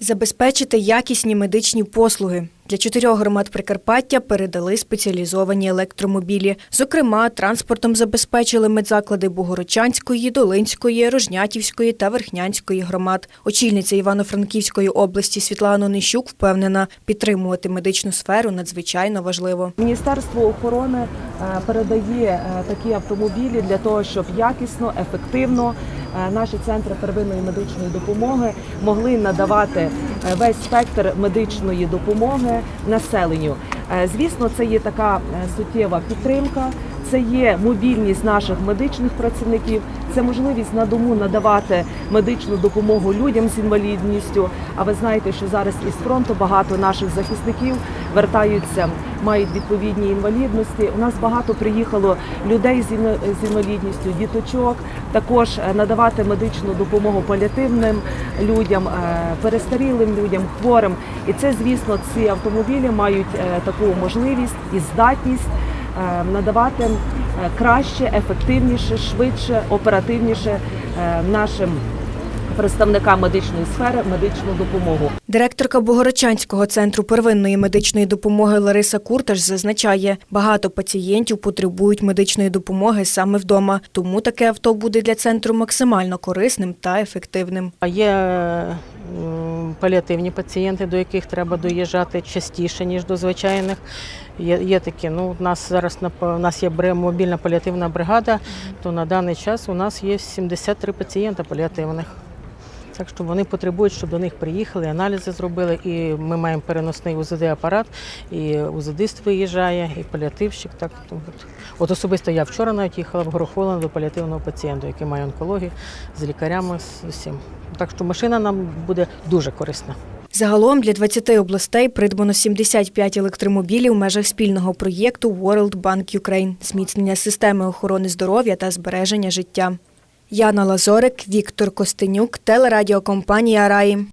Забезпечити якісні медичні послуги. Для чотирьох громад Прикарпаття передали спеціалізовані електромобілі. Зокрема, транспортом забезпечили медзаклади Богородчанської, Долинської, Рожнятівської та Верхнянської громад. Очільниця Івано-Франківської області Світлана Онищук впевнена, підтримувати медичну сферу надзвичайно важливо. Міністерство охорони е, передає е, такі автомобілі для того, щоб якісно, ефективно наші центри первинної медичної допомоги могли надавати е, весь спектр медичної допомоги населенню. Е, Звісно, це є така е, суттєва підтримка. Це є мобільність наших медичних працівників, це можливість на дому надавати медичну допомогу людям з інвалідністю. А ви знаєте, що зараз із фронту багато наших захисників вертаються, мають відповідні інвалідності. У нас багато приїхало людей з інвалідністю, діточок. Також е, надавати медичну допомогу паліативним людям, е, перестарілим людям, хворим. І це, звісно, ці автомобілі мають е, таку можливість і здатність надавати краще, ефективніше, швидше, оперативніше нашим представникам медичної сфери медичну допомогу. Директорка Богородчанського центру первинної медичної допомоги Лариса Курташ зазначає, багато пацієнтів потребують медичної допомоги саме вдома, тому таке авто буде для центру максимально корисним та ефективним. А Є паліативні пацієнти, до яких треба доїжджати частіше, ніж до звичайних. Є, є такі, ну, у нас зараз на, у нас є мобільна паліативна бригада, то на даний час у нас є 73 пацієнта паліативних. Так що вони потребують, щоб до них приїхали, аналізи зробили, і ми маємо переносний УЗД-апарат, і УЗДист виїжджає, і паліативщик. Так, от. особисто я вчора навіть їхала в Горохоланд до паліативного пацієнта, який має онкологію, з лікарями, з усім. Так що машина нам буде дуже корисна. Загалом для 20 областей придбано 75 електромобілів в межах спільного проєкту World Bank Ukraine – зміцнення системи охорони здоров'я та збереження життя. Яна Лазорик, Віктор Костенюк, телерадіокомпанія Раї.